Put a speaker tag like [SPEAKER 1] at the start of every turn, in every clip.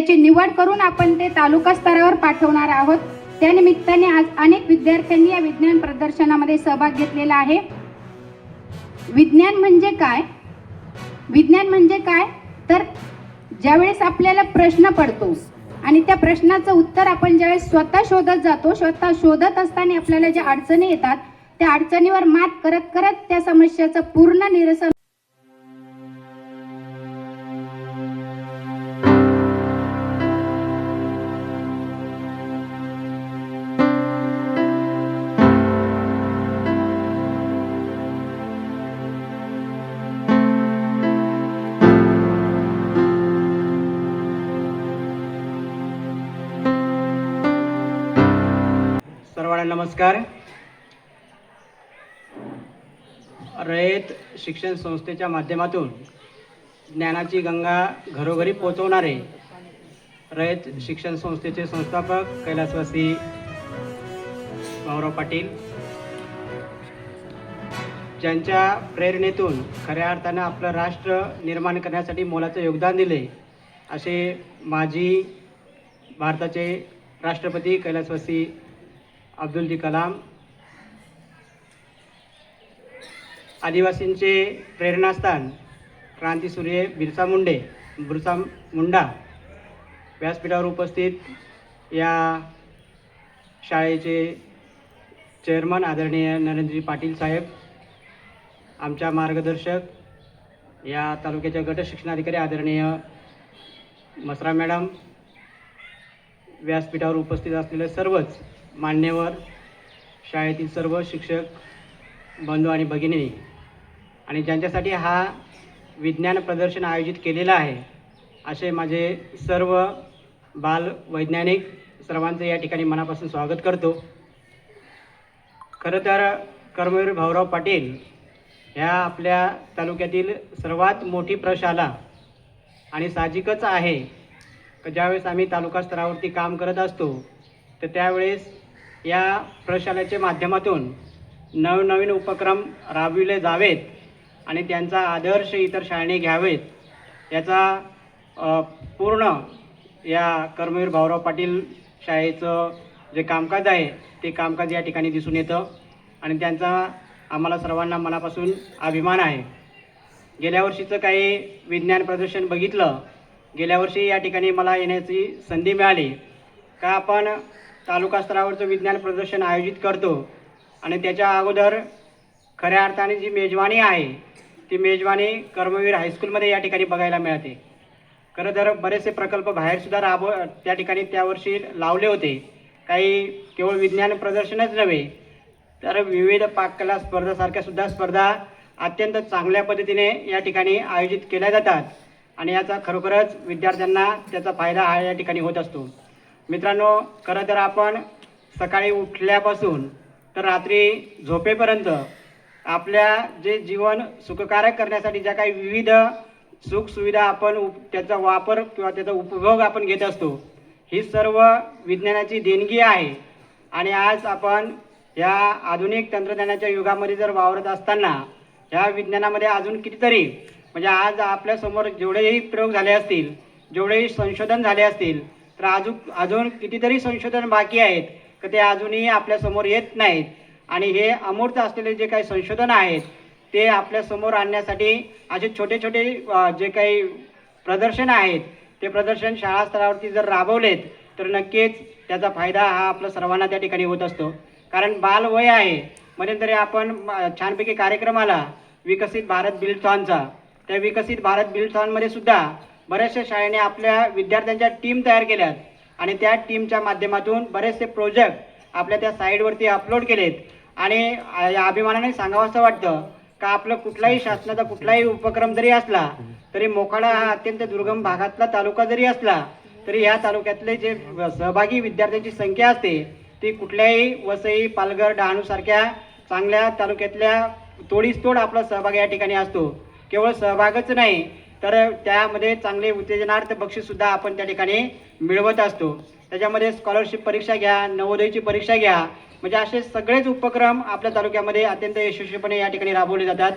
[SPEAKER 1] त्याची निवड करून आपण ते तालुका स्तरावर पाठवणार आहोत. त्यानिमित्ताने आज अनेक विद्यार्थ्यांनी या विज्ञान प्रदर्शनामध्ये सहभाग घेतलेला आहे. विज्ञान म्हणजे काय? विज्ञान म्हणजे काय? तर ज्यावेळेस आपल्याला प्रश्न पडतो आणि त्या प्रश्नाचं उत्तर आपण ज्यावेळेस स्वतः शोधत जातो स्वतः शोधत असताना आपल्याला ज्या अडचणी येतात त्या अडचणीवर मात करत करत त्या समस्याचं पूर्ण निरसन
[SPEAKER 2] नमस्कार. रयत शिक्षण संस्थेच्या माध्यमातून ज्ञानाची गंगा घरोघरी पोचवणारे रयत शिक्षण संस्थेचे संस्थापक कैलासवासी भाऊराव पाटील. ज्यांच्या प्रेरणेतून खऱ्या अर्थानं आपलं राष्ट्र निर्माण करण्यासाठी मोलाचं योगदान दिले असे माजी भारताचे राष्ट्रपती कैलासवासी अब्दुलजी कलाम. आदिवासींचे प्रेरणास्थान क्रांतीसूर्य बिरसा मुंडे बिरसा मुंडा. व्यासपीठावर उपस्थित या शाळेचे चेअरमन आदरणीय नरेंद्रजी पाटील साहेब आमच्या मार्गदर्शक या तालुक्याच्या गट शिक्षणाधिकारी आदरणीय मसरा मॅडम व्यासपीठावर उपस्थित असलेले सर्वच मान्यवर शाळेतील सर्व शिक्षक बंधू आणि भगिनी आणि ज्यांच्यासाठी हा विज्ञान प्रदर्शन आयोजित केलेलं आहे असे माझे सर्व बाल वैज्ञानिक सर्वांचं या ठिकाणी मनापासून स्वागत करतो. खरं तर कर्मवीर भाऊराव पाटील ह्या आपल्या तालुक्यातील सर्वात मोठी प्रशाला आणि साहजिकच आहे ज्यावेळेस आम्ही तालुका स्तरावरती काम करत असतो तर त्यावेळेस या प्रशालेच्या माध्यमातून नवनवीन उपक्रम राबविले जावेत आणि त्यांचा आदर्श इतर शाळेने घ्यावेत. याचा पूर्ण या कर्मवीर भाऊराव पाटील शाळेचं जे कामकाज आहे ते कामकाज या ठिकाणी दिसून येतं आणि त्यांचा आम्हाला सर्वांना मनापासून अभिमान आहे. गेल्या वर्षीचं काही विज्ञान प्रदर्शन बघितलं गेल्या वर्षी या ठिकाणी मला येण्याची संधी मिळाली. का आपण तालुका स्तरावरचं विज्ञान प्रदर्शन आयोजित करतो. आणि त्याच्या अगोदर खऱ्या अर्थाने जी मेजवानी आहे ती मेजवानी कर्मवीर हायस्कूलमध्ये या ठिकाणी बघायला मिळते. खरं तर बरेचसे प्रकल्प बाहेरसुद्धा राब त्या ठिकाणी त्यावर्षी लावले होते. काही केवळ विज्ञान प्रदर्शनच नव्हे तर विविध पाककला स्पर्धासारख्या सुद्धा स्पर्धा अत्यंत चांगल्या पद्धतीने या ठिकाणी आयोजित केल्या जातात. आणि याचा खरोखरच विद्यार्थ्यांना त्याचा फायदा हा या ठिकाणी होत असतो. मित्रांनो खरं तर आपण सकाळी उठल्यापासून तर रात्री झोपेपर्यंत आपल्या जे जीवन सुखकारक करण्यासाठी ज्या काही विविध सुखसुविधा आपण उप त्याचा वापर किंवा त्याचा उपभोग आपण घेत असतो ही सर्व विज्ञानाची देणगी आहे. आणि आज आपण या आधुनिक तंत्रज्ञानाच्या युगामध्ये जर वावरत असताना ह्या विज्ञानामध्ये अजून कितीतरी म्हणजे आज आपल्यासमोर जेवढेही प्रयोग झाले असतील जेवढेही संशोधन झाले असतील तर अजून अजून कितीतरी संशोधन बाकी आहेत का ते अजूनही आपल्यासमोर येत नाहीत. आणि हे अमूर्त असलेले जे काही संशोधन आहेत ते आपल्यासमोर आणण्यासाठी असे छोटे छोटे जे काही प्रदर्शन आहेत ते प्रदर्शन शाळा स्तरावरती जर राबवलेत तर नक्कीच त्याचा फायदा हा आपला सर्वांना त्या ठिकाणी होत असतो. कारण बालवय आहे मध्यंतरी आपण छानपैकी कार्यक्रमाला विकसित भारत बिल्डथॉनचा त्या विकसित भारत बिल्डथॉनमध्ये सुद्धा बऱ्याचशा शाळेने आपल्या विद्यार्थ्यांच्या टीम तयार केल्यात. आणि त्या टीमच्या माध्यमातून बरेचसे प्रोजेक्ट आपल्या त्या साईडवरती अपलोड केलेत. आणि या अभिमानाने सांगावं असं वाटतं का आपलं कुठलाही शासनाचा कुठलाही उपक्रम जरी असला तरी मोखाडा हा अत्यंत दुर्गम भागातला तालुका जरी असला तरी या तालुक्यातले जे सहभागी विद्यार्थ्यांची संख्या असते ती कुठल्याही वसई पालघर डहाणूसारख्या चांगल्या तालुक्यातल्या तोडीस तोड आपला सहभाग या ठिकाणी असतो. केवळ सहभागच नाही तर त्यामध्ये चांगले उत्तेजनार्थ बक्षीस सुद्धा आपण त्या ठिकाणी मिळवत असतो. त्याच्यामध्ये स्कॉलरशिप परीक्षा घ्या नवोदयची परीक्षा घ्या. म्हणजे असे सगळेच उपक्रम आपल्या तालुक्यामध्ये अत्यंत यशस्वीपणे या ठिकाणी राबवले जातात.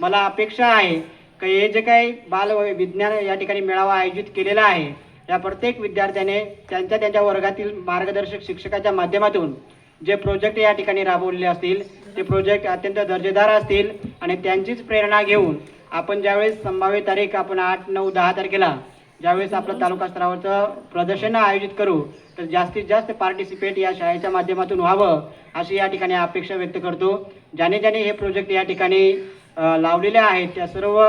[SPEAKER 2] मला अपेक्षा आहे की हे जे काही बाल विज्ञान या ठिकाणी मेळावा आयोजित केलेला आहे या प्रत्येक विद्यार्थ्याने त्यांच्या त्यांच्या वर्गातील मार्गदर्शक शिक्षकाच्या माध्यमातून जे प्रोजेक्ट या ठिकाणी राबवलेले असतील ते प्रोजेक्ट अत्यंत दर्जेदार असतील आणि त्यांचीच प्रेरणा घेऊन आपण ज्यावेळेस संभाव्य तारीख आपण आठ नऊ दहा तारखेला ज्यावेळेस आपलं तालुका स्तरावरचं प्रदर्शन आयोजित करू तर जास्तीत जास्त पार्टिसिपेट या शाळेच्या माध्यमातून व्हावं अशी या ठिकाणी अपेक्षा व्यक्त करतो. ज्याने ज्याने हे प्रोजेक्ट या ठिकाणी लावलेले आहेत त्या सर्व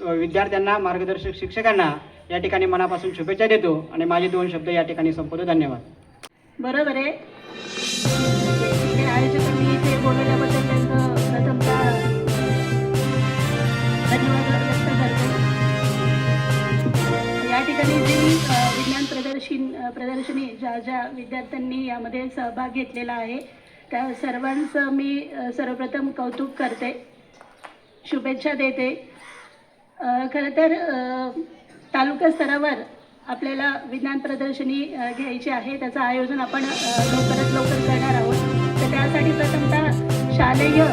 [SPEAKER 2] विद्यार्थ्यांना मार्गदर्शक शिक्षकांना या ठिकाणी मनापासून शुभेच्छा देतो आणि माझे दोन शब्द या ठिकाणी संपवतो. धन्यवाद.
[SPEAKER 3] बरोबर आहे. प्रदर्शन प्रदर्शनी ज्या ज्या विद्यार्थ्यांनी यामध्ये सहभाग घेतलेला आहे त्या सर्वांचं मी सर्वप्रथम कौतुक करते. शुभेच्छा देते. खरं तर तालुका स्तरावर आपल्याला विज्ञान प्रदर्शनी घ्यायची आहे. त्याचं आयोजन आपण लवकरात लवकर करणार आहोत. तर त्यासाठी प्रथमतः शालेय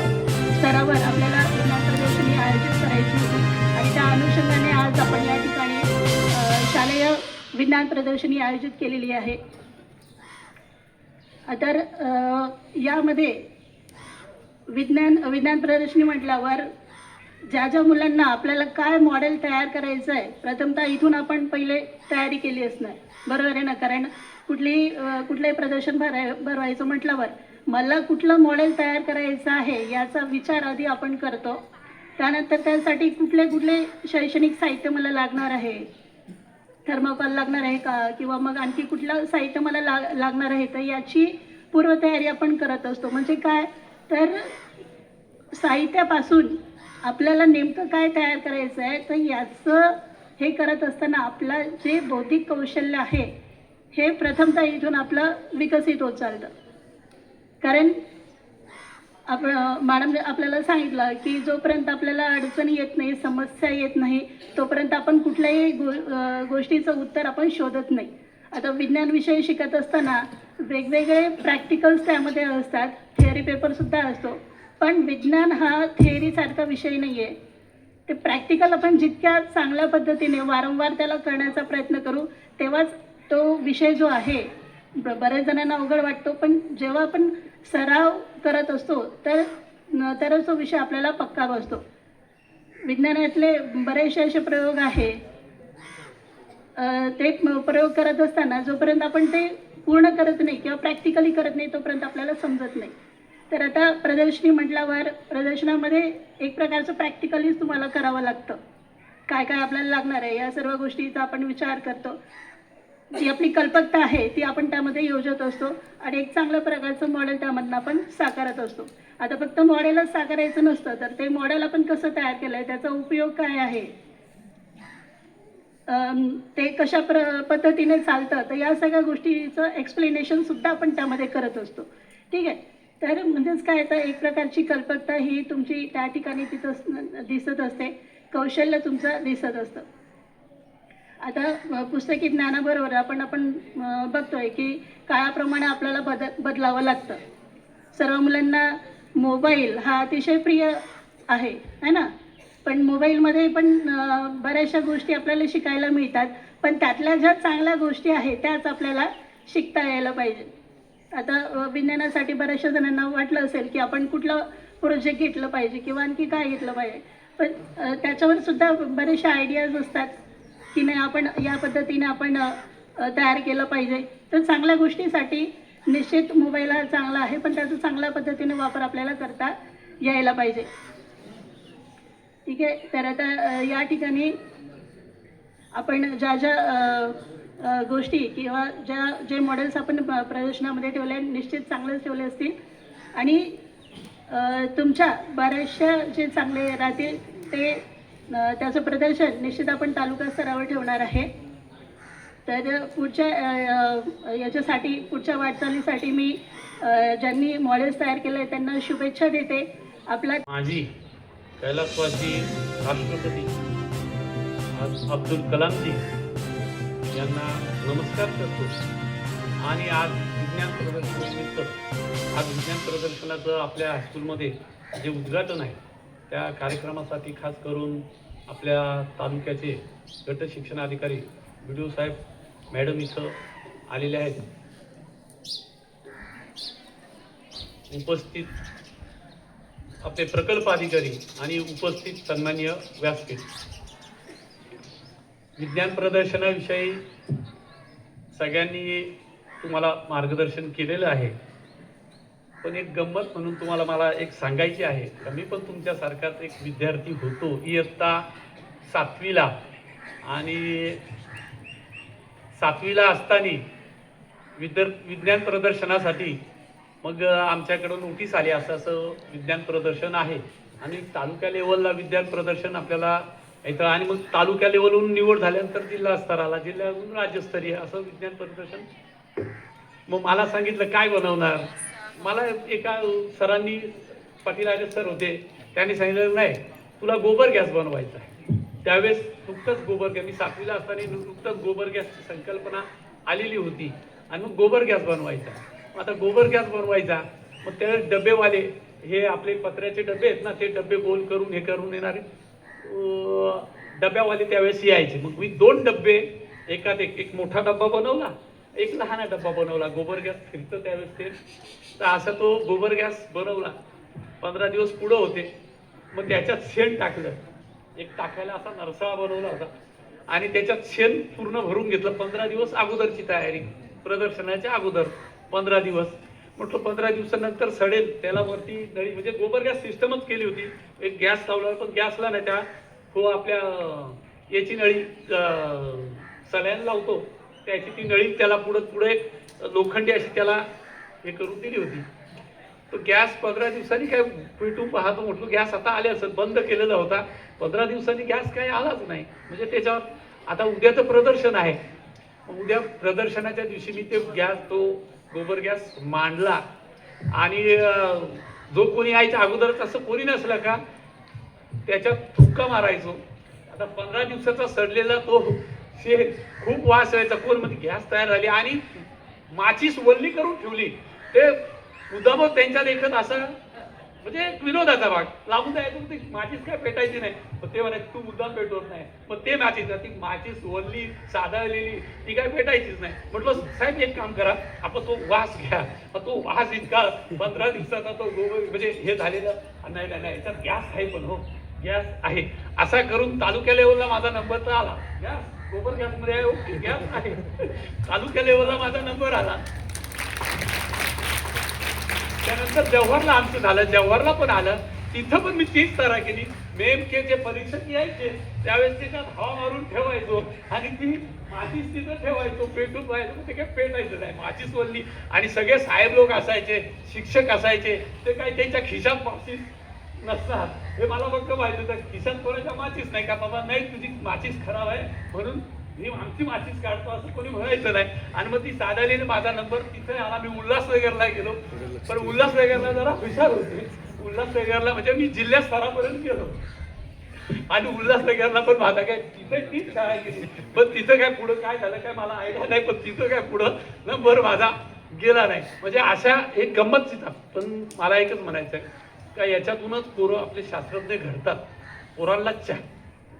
[SPEAKER 3] स्तरावर आपल्याला विज्ञान प्रदर्शनी आयोजित करायची होती. आणि त्या अनुषंगाने आज आपण या ठिकाणी शालेय विज्ञान प्रदर्शनी आयोजित केलेली आहे. तर यामध्ये विज्ञान विज्ञान प्रदर्शनी म्हटल्यावर ज्या ज्या मुलांना आपल्याला काय मॉडेल तयार करायचं आहे प्रथमतः इथून आपण पहिले तयारी केली असणार. बरोबर आहे ना? कारण कुठलीही कुठलंही प्रदर्शन भराय भरवायचं म्हटल्यावर मला कुठलं मॉडेल तयार करायचं आहे याचा विचार आधी आपण करतो. त्यानंतर त्यासाठी कुठले कुठले शैक्षणिक साहित्य मला लागणार आहे? थर्माकॉल लागणार आहे का? किंवा मग आणखी कुठलं साहित्य मला लाग लागणार आहे तर याची पूर्वतयारी आपण करत असतो. म्हणजे काय? तर साहित्यापासून आपल्याला नेमकं काय तयार करायचं आहे तर याचं हे करत असताना आपलं जे बौद्धिक कौशल्य आहे हे प्रथमतः इथून आपलं विकसित होत चालतं कारण आपण मॅडम आपल्याला सांगितलं की जोपर्यंत आपल्याला अडचणी येत नाही समस्या येत नाही तोपर्यंत आपण कुठल्याही गो गोष्टीचं उत्तर आपण शोधत नाही. आता विज्ञान विषय शिकत असताना वेगवेगळे प्रॅक्टिकल्स त्यामध्ये असतात थिअरी पेपरसुद्धा असतो. पण विज्ञान हा थिअरीसारखा विषय नाही आहे ते प्रॅक्टिकल आपण जितक्या चांगल्या पद्धतीने वारंवार त्याला करण्याचा प्रयत्न करू तेव्हाच तो विषय जो आहे बऱ्याच जणांना अवघड वाटतो. पण जेव्हा आपण सराव करत असतो तर तरच तो विषय आपल्याला पक्का बसतो. विज्ञानातले बरेचसे असे प्रयोग आहे. ते प्रयोग करत असताना जोपर्यंत आपण ते पूर्ण करत नाही किंवा प्रॅक्टिकली करत नाही तोपर्यंत आपल्याला समजत नाही. तर आता प्रदर्शनी म्हटल्यावर प्रदर्शनामध्ये एक प्रकारचं प्रॅक्टिकलीच तुम्हाला करावं लागतं. काय काय आपल्याला लागणार आहे या सर्व गोष्टीचा आपण विचार करतो. जी आपली कल्पकता आहे ती आपण त्यामध्ये योजत असतो आणि एक चांगल्या प्रकारचं मॉडेल त्यामधनं आपण साकारत असतो. आता फक्त मॉडेलच साकारायचं नसतं तर ते मॉडेल आपण कसं तयार केलं आहे त्याचा उपयोग काय आहे? ते कशा प्र पद्धतीने चालतं तर या सगळ्या गोष्टीचं एक्सप्लेनेशन सुद्धा आपण त्यामध्ये करत असतो. ठीक आहे? तर म्हणजेच काय तर एक प्रकारची कल्पकता ही तुमची त्या ठिकाणी तिथं दिसत असते कौशल्य तुमचं दिसत असतं. आता पुस्तकी ज्ञानाबरोबर आपण आपण बघतोय की काळाप्रमाणे आपल्याला बद बदलावं लागतं. सर्व मुलांना मोबाईल हा अतिशय प्रिय आहे है ना? पण मोबाईलमध्ये पण बऱ्याचशा गोष्टी आपल्याला शिकायला मिळतात पण त्यातल्या ज्या चांगल्या गोष्टी आहेत त्याच आपल्याला शिकता यायला पाहिजे. आता विज्ञानासाठी बऱ्याचशा जणांना वाटलं असेल की आपण कुठलं प्रोजेक्ट घेतलं पाहिजे किंवा आणखी काय घेतलं पाहिजे. पण त्याच्यावर सुद्धा बरेचसे आयडियाज असतात. की नाही आपण या पद्धतीने आपण तयार केलं पाहिजे. तर चांगल्या गोष्टीसाठी निश्चित मोबाईल हा चांगला आहे पण त्याचा चांगल्या पद्धतीने वापर आपल्याला करता यायला पाहिजे. ठीक आहे? तर आता या ठिकाणी आपण ज्या ज्या गोष्टी किंवा ज्या जे मॉडेल्स आपण प्रदर्शनामध्ये ठेवले निश्चित चांगलेच ठेवले असतील. आणि तुमच्या बऱ्याचशा जे चांगले राहतील ते त्याचं प्रदर्शन निश्चित आपण तालुका स्तरावर ठेवणार आहे. तर पुढच्या याच्यासाठी पुढच्या वाटचालीसाठी मी ज्यांनी मॉडेल्स तयार केले आहेत त्यांना शुभेच्छा देते. आपला
[SPEAKER 4] माझी कैलासवासी राष्ट्रपती अब्दुल अब्दुल कलामजी यांना नमस्कार करतो. आणि आज विज्ञान प्रदर्शनानिमित्त आज विज्ञान प्रदर्शनाचं आपल्या हायस्कूलमध्ये जे उद्घाटन आहे त्या कार्यक्रमासाठी खास करून आपल्या तालुक्याचे गट शिक्षणाधिकारी बी डी ओ साहेब मॅडम इथं आलेले आहेत. उपस्थित आपले प्रकल्प अधिकारी आणि उपस्थित सन्मान्य व्यासपीठ. विज्ञान प्रदर्शनाविषयी सगळ्यांनी तुम्हाला मार्गदर्शन केलेलं आहे. पण एक गंमत म्हणून तुम्हाला मला एक सांगायची आहे. का मी पण तुमच्यासारखाच एक विद्यार्थी होतो. इयत्ता सातवीला. आणि सातवीला असताना विद्या विज्ञान प्रदर्शनासाठी मग आमच्याकडं नोटीस आली. असं असं विज्ञान प्रदर्शन आहे. आणि तालुका लेवलला विज्ञान प्रदर्शन आपल्याला इथं आणि मग तालुका लेवलहून निवड झाल्यानंतर जिल्हा स्तराला जिल्ह्याहून राज्यस्तरीय असं विज्ञान प्रदर्शन. मग मला सांगितलं काय बनवणार? मला एका सरांनी पाटील आले सर होते त्यांनी सांगितलं नाही तुला गोबर गॅस बनवायचा आहे. त्यावेळेस नुकतंच गोबर गॅस मी सातवीला असताना नुकतंच गोबर गॅसची संकल्पना आलेली होती. आणि मग गोबर गॅस बनवायचा. आता गोबर गॅस बनवायचा मग त्यावेळेस डबेवाले हे आपले पत्र्याचे डबे आहेत ना ते डबे गोल करून हे करून येणारे डब्यावाले त्यावेळेस यायचे. मग मी दोन डबे एकात एक एक मोठा डब्बा बनवला एक लहान डब्बा बनवला. गोबर गॅस फिरतं त्यावेळेस ते. तर असा तो गोबर गॅस बनवला. पंधरा दिवस पुढं होते. मग त्याच्यात शेण टाकलं. एक टाकायला असा नरसाळा बनवला होता. आणि त्याच्यात शेण पूर्ण भरून घेतलं. पंधरा दिवस अगोदरची तयारी. प्रदर्शनाच्या अगोदर. पंधरा दिवस. म्हटलं पंधरा दिवसानंतर सडेल. त्याला वरती नळी म्हणजे गोबर गॅस सिस्टमच केली होती. एक गॅस लावला पण गॅसला नाही त्या हो आपल्या याची नळी सल्यान लावतो. त्याची ती नळी त्याला पुढं पुढे लोखंडी अशी त्याला हे करून दिली होती. तो गॅस पंधरा दिवसांनी काय पेटून पाहतो म्हटलं गॅस आता आले असत बंद केलेला होता. पंधरा दिवसांनी गॅस काय आलाच नाही. म्हणजे त्याच्यावर आता उद्याचं प्रदर्शन आहे. उद्या प्रदर्शनाच्या दिवशी मी ते गॅस तो गोबर गॅस मांडला. आणि जो कोणी यायच्या अगोदरच असं कोणी नसलं का त्याच्यात थुक्का मारायचो. आता पंधरा दिवसाचा सडलेला तो शे खूप वास यायचा. कोण म्हणजे गॅस तयार झाली. आणि माचीस वल्ली करून ठेवली. ते मुद्दामच त्यांच्या लेखत असं म्हणजे एक विनोदाचा भाग. लागून जायचं ते माचीस काय पेटायची नाही. मग ते म्हणे तू मुद्दाम पेटवत नाही. मग ते माचीस ती माचीस वल्ली साधाळलेली ती काय पेटायचीच नाही. म्हटलं साहेब एक काम करा. आपण तो वास घ्या. मग तो वास इतका पंधरा दिवसाचा तो गोबर म्हणजे हे झालेलं. नाही नाही नाही याच्यात गॅस आहे पण हो. गॅस आहे. असा करून तालुक्या लेवलला माझा नंबर तर आला. गॅस गोबर गॅसमध्ये आहे ओके गॅस आहे. तालुक्या लेवलला माझा नंबर आला. त्यानंतर जव्हारला आमचं झालं जव्हारला पण आलं. तिथं पण मी तीच तरा केली. नेमके जे परीक्षक यायचे त्यावेळेस त्याच्यात हवा मारून ठेवायचो आणि ती माचीस तिथं ठेवायचो पेटून व्हायचो ते काय पेटायचं नाही. माचीस वल्ली. आणि सगळे साहेब लोक असायचे शिक्षक असायचे. ते काय त्यांच्या खिशात माचीस नसतात. हे मला फक्त माहिती होतं. खिशात कोणाच्या माचीस नाही का? बाबा नाही तुझी माचीस खराब आहे. म्हणून मी आमची माचीस काढतो असं कोणी म्हणायचं नाही. आणि मग ती साधारीने माझा नंबर तिथे आला मी उल्हासनगरला गेलो. पण उल्हासनगरला जरा हुशार होते. उल्हासनगरला म्हणजे मी जिल्हा स्तरापर्यंत गेलो. आणि उल्हासनगरला पण माझा काय तिथे तीच शाळा गेली. पण तिथं काय पुढं काय झालं काय मला आयडिया नाही पण तिथं काय पुढं नंबर माझा गेला नाही. म्हणजे अशा एक गंमत चिता पण मला एकच म्हणायचं आहे का याच्यातूनच पोरं आपले शास्त्रज्ञ घडतात. पोरांना चा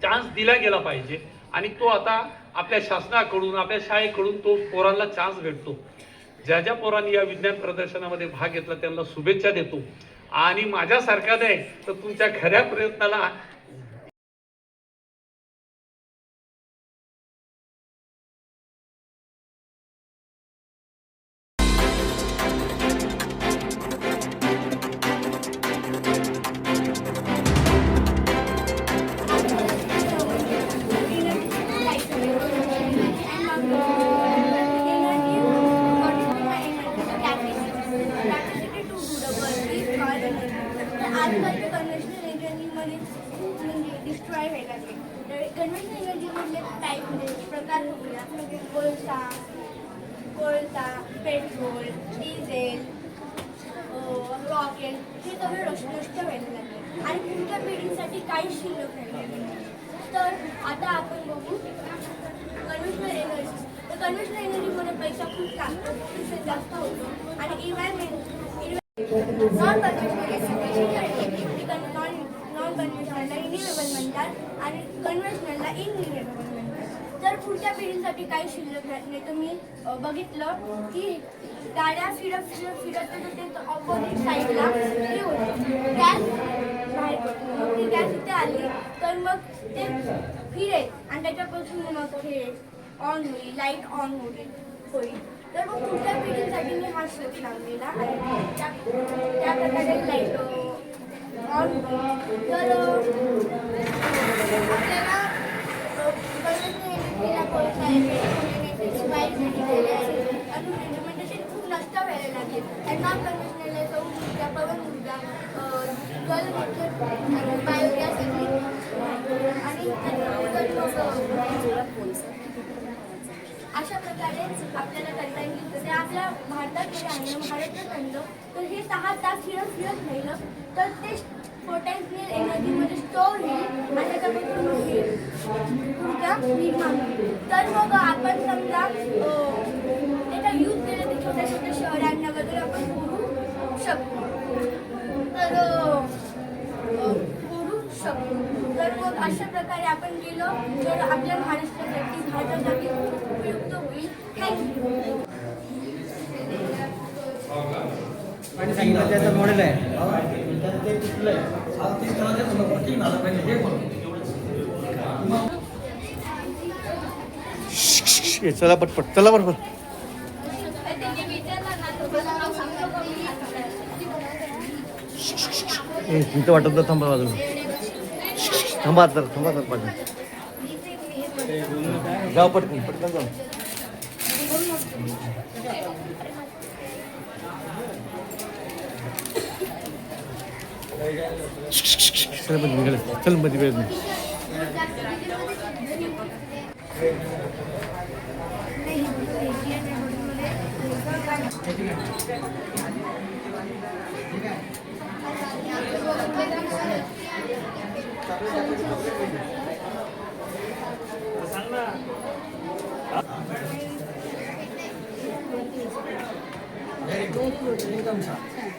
[SPEAKER 4] चान्स दिला गेला पाहिजे. आणि तो आता आपल्या शासनाकडून आपल्या शाळेकडून तो पोरांना चान्स भेटतो. ज्या ज्या पोरांनी या विज्ञान प्रदर्शनामध्ये भाग घेतला त्यांना शुभेच्छा देतो. आणि माझ्यासारखा नाही तर तुमच्या खऱ्या प्रयत्नाला
[SPEAKER 5] पिढीसाठी काही शिल्लक नाही. तर आता आपण बघू कन्व्हेन्शनल एनर्जी तर कन्व्हेन्शनल एनर्जीमध्ये पैसा खूप लागतो जास्त होतो. आणि environment non conventional non non कन्व्हेन्शनलला renewable म्हणतात आणि कन्व्हेन्शनलला इनरिन्युएबल म्हणतात. तर पुढच्या पिढीसाठी काही शिल्लक राहत नाही तर मी बघितलं की गाड्या फिरत फिरत फिरत तर ते ऑपोजिट साईडला हे होतं. गॅस बाहेर पडतो. मग ती गॅस इथे आली. तर मग ते फिरेल आणि त्याच्यापासून मग हे ऑन होईल लाइट ऑन होईल होईल. तर मग पुढच्या पिढीसाठी मी हा शोध लावलेला आहे. त्या प्रकारे लाइट ऑन होईल. तर आपल्याला अ, आहे म्हणजे खूप नष्ट व्हायला लागेल. त्यांना कन्व्हेन्शनल सौर ऊर्जा पवन ऊर्जा अ, जल विद्युत बायोगॅस आणि त्याच्यानंतर मग अशा प्रकारे आपल्याला करता येईल. तर ते आपल्या भारतात आणलं महाराष्ट्रात आणलं तर हे सहा तास फिरत फिरत राहिलं. तर ते पोटेन्शियल एनर्जीमध्ये स्टोअर होईल आणि त्याच्यापासून ऊर्जा निर्माण तर मग आपण समजा त्याचा यूज केलं तर छोट्या छोट्या शहरांना वगैरे आपण करू शकतो. तर करू शकतो. तर मग अशा प्रकारे आपण गेलो तर आपल्या महाराष्ट्रासाठी भारतासाठी
[SPEAKER 2] सांगितलं त्याचं मॉडेल आहे. ते तिथलं आहे
[SPEAKER 6] चला पटपट चला बरोबर. तिथं वाटत तर थांबा बाजूला. थांबा तर थांबा तर पाठवून. जाऊ पटकन पटकन जाऊ. चलमध्ये निघाले चलमध्ये वेळ Very good, income, sir.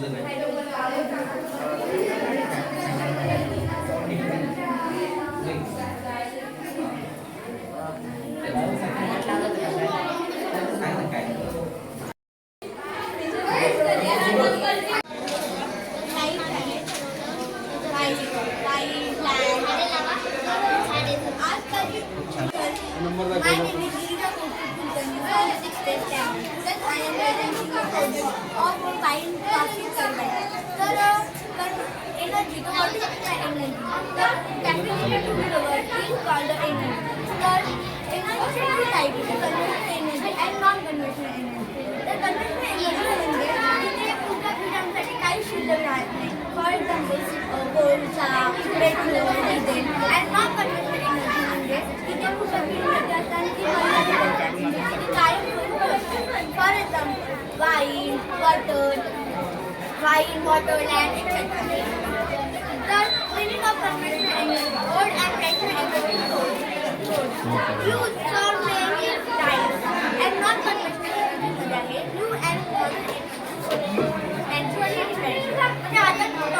[SPEAKER 6] नाही
[SPEAKER 5] for goals are, petrol, diesel, and not contributing energy म्हणजे तिथे कुठे बिल मिळतात for example wine water wine water land तर minute of computer road use आहे यू
[SPEAKER 7] अँड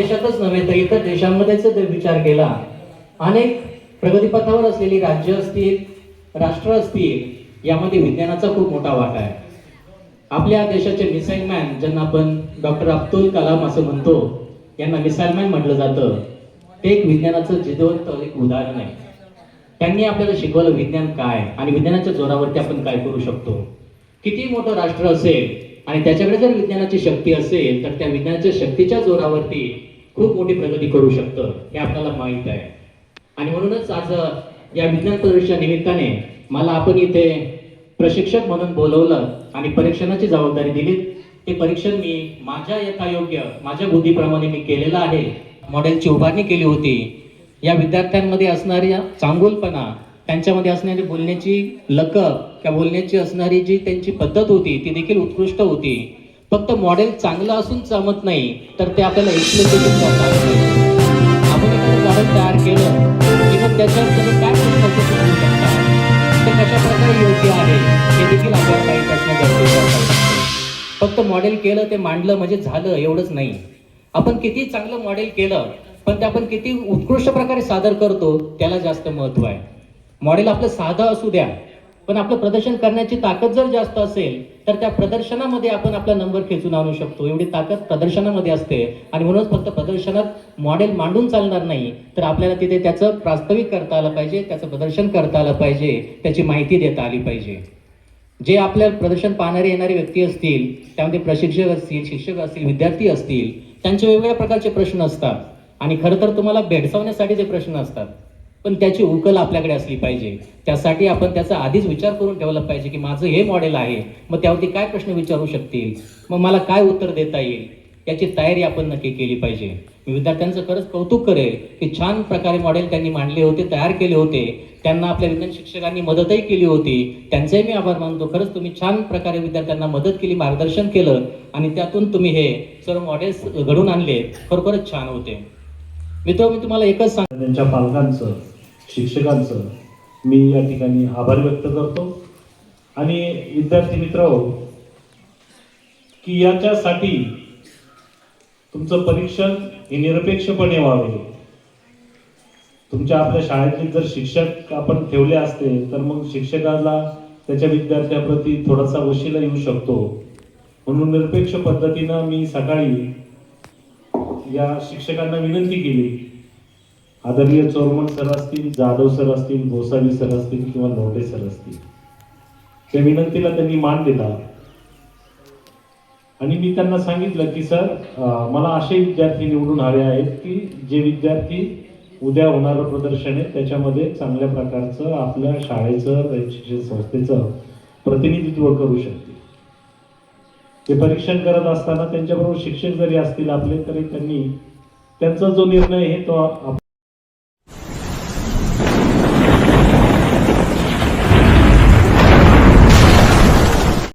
[SPEAKER 7] देशातच नव्हे तर इतर देशांमध्येच जर विचार केला अनेक प्रगतीपथावर असलेली राज्य असतील राष्ट्र असतील यामध्ये विज्ञानाचा खूप मोठा वाटा आहे. आपल्या देशाचे मिसाईल मॅन ज्यांना आपण डॉक्टर अब्दुल कलाम असं म्हणतो यांना मिसाईल मॅन म्हटलं जातं. ते एक विज्ञानाचं जिदवंत एक उदाहरण आहे. त्यांनी आपल्याला शिकवलं विज्ञान काय आणि विज्ञानाच्या जोरावरती आपण काय करू शकतो. किती मोठं राष्ट्र असेल आणि त्याच्याकडे जर विज्ञानाची शक्ती असेल तर त्या विज्ञानाच्या शक्तीच्या जोरावरती खूप मोठी प्रगती करू शकतं हे आपल्याला माहीत आहे. आणि म्हणूनच आज या विज्ञान प्रदर्शनाच्या निमित्ताने मला आपण इथे प्रशिक्षक म्हणून बोलवलं आणि परीक्षणाची जबाबदारी दिली. ते परीक्षण मी माझ्या यथायोग्य माझ्या बुद्धीप्रमाणे मी केलेलं आहे. मॉडेलची उभारणी केली होती. या विद्यार्थ्यांमध्ये असणाऱ्या चांगुलपणा त्यांच्यामध्ये असणारी बोलण्याची लकब किंवा बोलण्याची असणारी जी त्यांची पद्धत होती ती देखील उत्कृष्ट होती. फक्त मॉडेल चांगलं असून जमत नाही तर ते आपल्याला एक्सप्लेन करता आपण एखादं मॉडेल तयार केलं किंवा त्याच्यावर तुम्ही काय प्रश्न विचारू शकता ते कशाप्रकारे योग्य आहे हे देखील आपल्याला काही असणं गरजेचं आहे फक्त मॉडेल केलं ते मांडलं म्हणजे झालं एवढंच नाही. आपण किती चांगलं मॉडेल केलं पण ते आपण किती उत्कृष्ट प्रकारे सादर करतो त्याला जास्त महत्त्व आहे. मॉडेल आपलं साधं असू द्या पण आपलं प्रदर्शन करण्याची ताकद जर जास्त असेल तर त्या प्रदर्शनामध्ये आपण आपला नंबर खेचून आणू शकतो. एवढी ताकद प्रदर्शनामध्ये असते. आणि म्हणूनच फक्त प्रदर्शनात मॉडेल मांडून चालणार नाही तर आपल्याला तिथे त्याचं प्रास्ताविक करता आलं पाहिजे त्याचं प्रदर्शन करता आलं पाहिजे त्याची माहिती देता आली पाहिजे. जे आपल्या प्रदर्शन पाहणारे येणारे व्यक्ती असतील त्यामध्ये प्रशिक्षक असतील शिक्षक असतील विद्यार्थी असतील त्यांचे वेगवेगळ्या प्रकारचे प्रश्न असतात. आणि खरं तर तुम्हाला भेडसावण्यासाठी जे प्रश्न असतात पण त्याची उकल आपल्याकडे असली पाहिजे. त्यासाठी आपण त्याचा आधीच विचार करून ठेवला पाहिजे की माझं हे मॉडेल आहे. मग त्यावरती काय प्रश्न विचारू शकतील? मग मला काय उत्तर देता येईल? याची तयारी आपण नक्की केली पाहिजे. मी विद्यार्थ्यांचं खरंच कौतुक करेल की छान प्रकारे मॉडेल त्यांनी मांडले होते तयार केले होते. त्यांना आपल्या विज्ञान शिक्षकांनी मदतही केली होती. त्यांचेही मी आभार मानतो. खरंच तुम्ही छान प्रकारे विद्यार्थ्यांना मदत केली मार्गदर्शन केलं आणि त्यातून तुम्ही हे सर्व मॉडेल्स घडून आणले. खरोखरच छान होते. मित्र मी तुम्हाला एकच सांग
[SPEAKER 8] त्यांच्या पालकांचं शिक्षकांचं मी या ठिकाणी आभार व्यक्त करतो. आणि विद्यार्थी मित्र की याच्यासाठी तुमचं परीक्षण हे निरपेक्षपणे व्हावे. तुमच्या आपल्या शाळेतले जर शिक्षक आपण ठेवले असते तर मग शिक्षकाला त्याच्या विद्यार्थ्याप्रती थोडासा वशिला येऊ शकतो. म्हणून निरपेक्ष पद्धतीनं मी सकाळी या शिक्षकांना विनंती केली आदरणीय चोरमण सर असतील जाधव सर असतील गोसावी सर असतील किंवा लोटे सर असतील. त्या विनंतीला त्यांनी मान दिला. आणि मी त्यांना सांगितलं की सर मला असे विद्यार्थी निवडून हवे आहेत की जे विद्यार्थी उद्या होणारं प्रदर्शन आहे त्याच्यामध्ये चांगल्या प्रकारचं आपल्या शाळेचं शिक्षण संस्थेचं प्रतिनिधित्व करू शकतील. ते परीक्षण करत असताना त्यांच्याबरोबर शिक्षक जरी असतील आपले तरी त्यांनी त्यांचा जो निर्णय आहे तो आप-